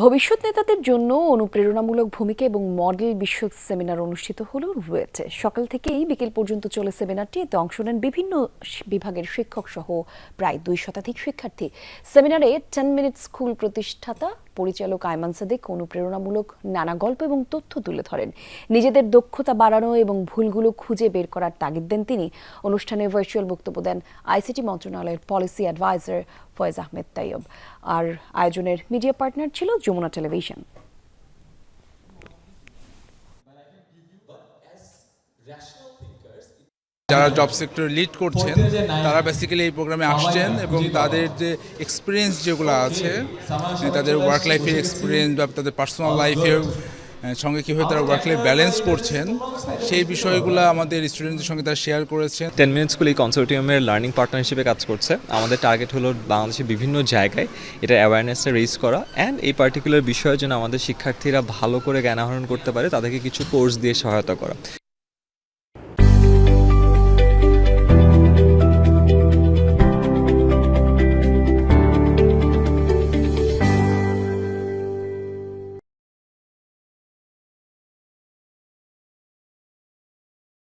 ভবিষ্যৎ নেতাদের জন্য অনুপ্রেরণামূলক ভূমিকা এবং মডেল বিশ্ব সেমিনার অনুষ্ঠিত হলো রয়েছে সকাল থেকেই বিকেল পর্যন্ত চলে সেমিনারটি। এতে অংশ নেন বিভিন্ন বিভাগের শিক্ষক সহ প্রায় দুই শতাধিক শিক্ষার্থী। সেমিনারে টেন মিনিট স্কুল প্রতিষ্ঠাতা পরিচালক আয়মান সাদেক অনুপ্রেরণামূলক নানা গল্প এবং তথ্য তুলে ধরেন। নিজেদের দক্ষতা বাড়ানো এবং ভুলগুলো খুঁজে বের করার তাগিদ দেন তিনি। অনুষ্ঠানে ভার্চুয়াল বক্তব্য দেন আইসিটি মন্ত্রণালয়ের পলিসি অ্যাডভাইজার ফয়েজ আহমেদ তাইয়ব। আর আয়োজনের মিডিয়া পার্টনার ছিল যমুনা টেলিভিশন। যারা জব সেক্টর লিড করছেন তারা বেসিক্যালি এই প্রোগ্রামে আসছেন এবং তাদের যে এক্সপিরিয়েন্স যেগুলো আছে তাদের ওয়ার্ক লাইফের এক্সপিরিয়েন্স বা তাদের পার্সোনাল লাইফের সঙ্গে কীভাবে তারা ওয়ার্ক লাইফ ব্যালেন্স করছেন, সেই বিষয়গুলো আমাদের স্টুডেন্টদের সঙ্গে তারা শেয়ার করেছেন। টেন মিনিট স্কুল এই কনসোর্টিয়ামের লার্নিং পার্টনার হিসেবে কাজ করছে। আমাদের টার্গেট হলো বাংলাদেশের বিভিন্ন জায়গায় এটা অ্যাওয়ারনেসটা রেজ করা অ্যান্ড এই পার্টিকুলার বিষয়ের জন্য আমাদের শিক্ষার্থীরা ভালো করে জ্ঞান আহরণ করতে পারে, তাদেরকে কিছু কোর্স দিয়ে সহায়তা করা।